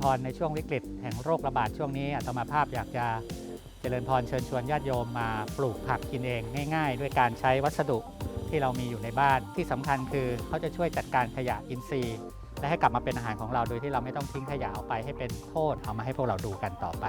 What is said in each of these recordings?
พรในช่วงวิกฤตแห่งโรคระบาดช่วงนี้อาตมาภาพอยากจะเจริญพรเชิญชวนญาติโยมมาปลูกผักกินเองง่ายๆ ด้วยการใช้วัสดุที่เรามีอยู่ในบ้านที่สำคัญคือเขาจะช่วยจัดการขยะอินทรีย์ และให้กลับมาเป็นอาหารของเราโดยที่เราไม่ต้องทิ้งขยะออกไปให้เป็นโทษเอามาให้พวกเราดูกันต่อไป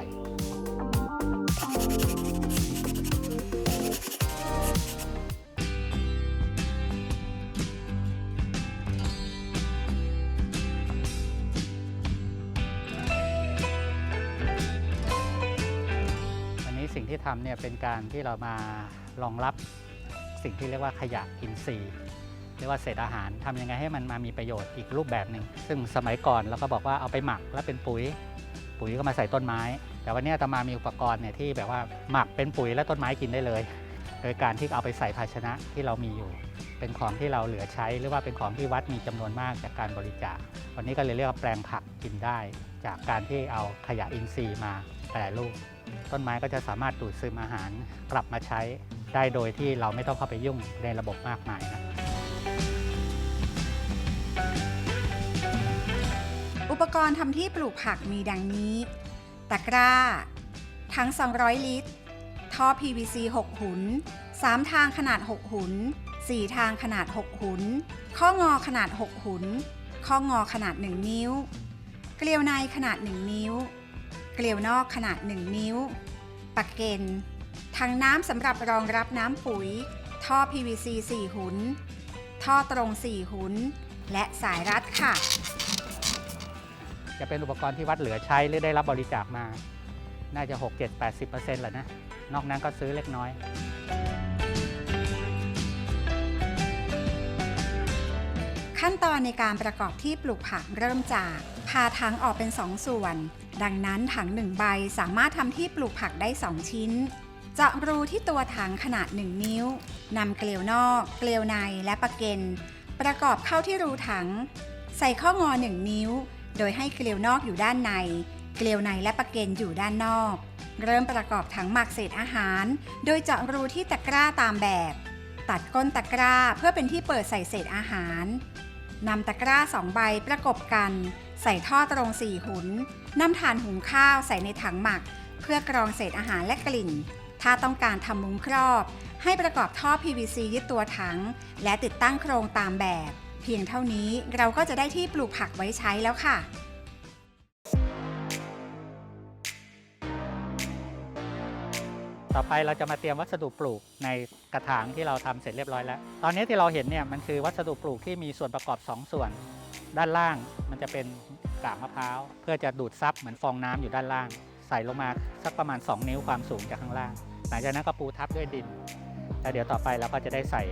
ที่ทำเนี่ยเป็นการที่เรามารองรับสิ่งที่เรียกว่าขยะอินทรีย์เรียกว่าเศษอาหารทำยังไงให้มันมามีประโยชน์อีกรูปแบบหนึ่งซึ่งสมัยก่อนเราก็บอกว่าเอาไปหมักแล้วเป็นปุ๋ย ปุ๋ยก็มาใส่ต้นไม้ แต่วันนี้อามามีอุปกรณ์เนี่ยที่แบบว่าหมักเป็นปุ๋ยแล้วต้นไม้กินได้เลย โดยการที่เอาไปใส่ภาชนะที่เรามีอยู่ เป็นของที่เราเหลือใช้ หรือว่าเป็นของที่วัดมีจำนวนมากจากการบริจาควันนี้ก็เลยเรียกว่าแปลงผักกินได้ จากการที่เอาขยะอินทรีย์มา แปรรูปต้นไม้ก็จะสามารถดูดซึมอาหารกลับมาใช้ได้โดยที่เราไม่ต้องเข้าไปยุ่งในระบบมากมายนะอุปกรณ์ทำที่ปลูกผักมีดังนี้ ตะกร้า ทั้ง 200 ลิตร ท่อ PVC 6 หุน 3 ทางขนาด 6 หุน 4 ทางขนาด 6 หุน ข้องอขนาด 6 หุน ข้องอขนาด 1 นิ้ว เกลียวในขนาด 1 นิ้ว เกลียวนอกขนาด 1 นิ้ว ปักเกนถังน้ำสำหรับรองรับน้ำปุ๋ย ท่อ PVC 4 หุน ท่อตรง 4 หุน และสายรัดค่ะ จะเป็นอุปกรณ์ที่วัดเหลือใช้หรือได้รับบริจาคมา น่าจะ 6 7 80%แหละนะ นอกนั้นก็ซื้อเล็กน้อย ขั้นตอนในการประกอบที่ปลูกผักเริ่มจากพาถังออกเป็น 2 ส่วน ดังนั้นถัง1ใบสามารถทำที่ปลูกผักได้ 2 ชิ้น เจาะรูที่ตัวถังขนาด 1 นิ้วนำเกลียวนอก เกลียวในและปะเกนประกอบเข้าที่รูถัง ใส่ข้องอ 1 นิ้ว โดยให้เกลียวนอกอยู่ด้านใน เกลียวในและปะเกนอยู่ด้านนอก เริ่มประกอบถังหมักเศษอาหาร โดยเจาะรูที่ตะกร้าตามแบบ ตัดก้นตะกร้าเพื่อเป็นที่เปิดใส่เศษอาหาร นำตะกร้าสองใบประกบกัน ใส่ท่อตรงสี่หุนนำถ่านหุงข้าวใส่ในถังหมัก เพื่อกรองเศษอาหารและกลิ่น ถ้าต้องการทำมุ้งครอบ ให้ประกอบท่อ PVC ยึดตัวถัง และติดตั้งโครงตามแบบ เพียงเท่านี้เราก็จะได้ที่ปลูกผักไว้ใช้แล้วค่ะ ต่อไปเราจะมาเตรียมวัสดุปลูกในกระถางที่เราทำเสร็จเรียบร้อยแล้ว ตอนนี้ที่เราเห็นเนี่ยมันคือวัสดุปลูกที่มีส่วนประกอบ 2 ส่วน ด้านล่างมันจะเป็นกากมะพร้าว เพื่อจะดูดซับเหมือนฟองน้ำอยู่ด้านล่าง ใส่ลงมาสักประมาณ 2 นิ้วความสูงจากข้างล่าง หลังจากนั้นก็ปูทับด้วยดิน แล้วเดี๋ยวต่อไปเราก็จะได้ใส่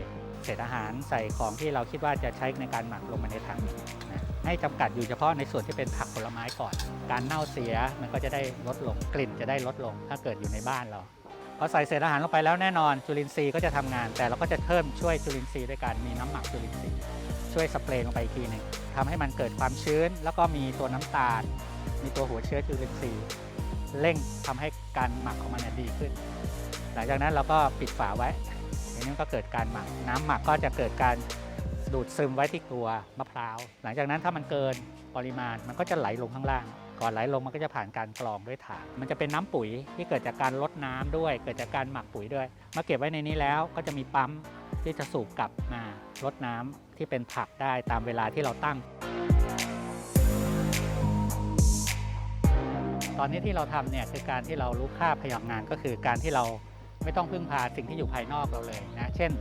เศษอาหารใส่ของที่เราคิดว่าจะใช้ในการหมักลงมาในถังนะให้จำกัดอยู่เฉพาะในส่วนที่เป็นผักผลไม้ก่อน การเน่าเสียมันก็จะได้ลดลงกลิ่นจะได้ลดลง ถ้าเกิดอยู่ในบ้านเรา พอใส่เศษอาหารลงไปแล้วแน่นอนจุลินทรีย์ก็จะทำงาน แต่เราก็จะเพิ่มช่วยจุลินทรีย์ด้วยการมีน้ำหมักจุลินทรีย์ช่วยสเปรย์ลงไปอีกทีหนึ่งทำให้มันเกิดความชื้น แล้วก็มีตัวน้ำตาล มีตัวหัวเชื้อจุลินทรีย์เร่งทำให้การหมักของมันดีขึ้น หลังจากนั้นเราก็ปิดฝาไว้อย่างนี้ก็เกิดการหมัก น้ำหมักก็จะเกิดการดูดซึมไว้ที่ตัวมะพร้าว หลังจากนั้นถ้ามันเกินปริมาณมันก็จะไหลลงข้างล่าง ก่อนไหลลงมันก็จะผ่านการกรองด้วยถาดมันจะเป็นน้ำปุ๋ยที่เกิดจากการลดน้ำด้วย เกิดจากการหมักปุ๋ยด้วยมาเก็บไว้ในนี้แล้วก็จะมีปั๊มที่จะสูบกลับมาลดน้ำที่เป็นผักได้ตามเวลาที่เราตั้ง ตอนนี้ที่เราทำเนี่ยคือการที่เรารู้ค่าพลังงานก็คือการที่เราไม่ต้องพึ่งพาสิ่งที่อยู่ภายนอกเราเลยนะ เช่น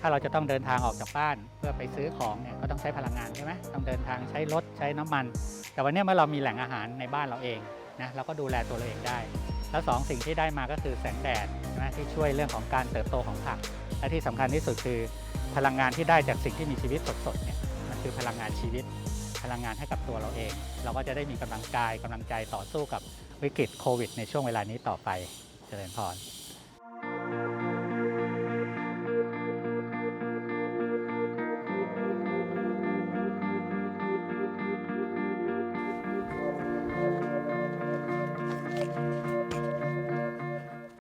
ถ้าเราจะต้องเดินทางออกจากบ้านเพื่อไปซื้อของเนี่ยก็ต้องใช้พลังงานใช่ไหมต้องเดินทางใช้รถใช้น้ำมัน แต่วันนี้เมื่อเรามีแหล่งอาหารในบ้านเราเองนะเราก็ดูแลตัวเราเองได้ แล้วสองสิ่งที่ได้มาก็คือแสงแดดนะที่ช่วยเรื่องของการเติบโตของผัก และที่สำคัญที่สุดคือ พลังงานที่ได้จากสิ่งที่มีชีวิตสดๆเนี่ยมันคือพลังงานชีวิต พลังงานให้กับตัวเราเอง เราก็จะได้มีกำลังกายกำลังใจต่อสู้กับวิกฤตโควิด ในช่วงเวลานี้ต่อไปเจริญพร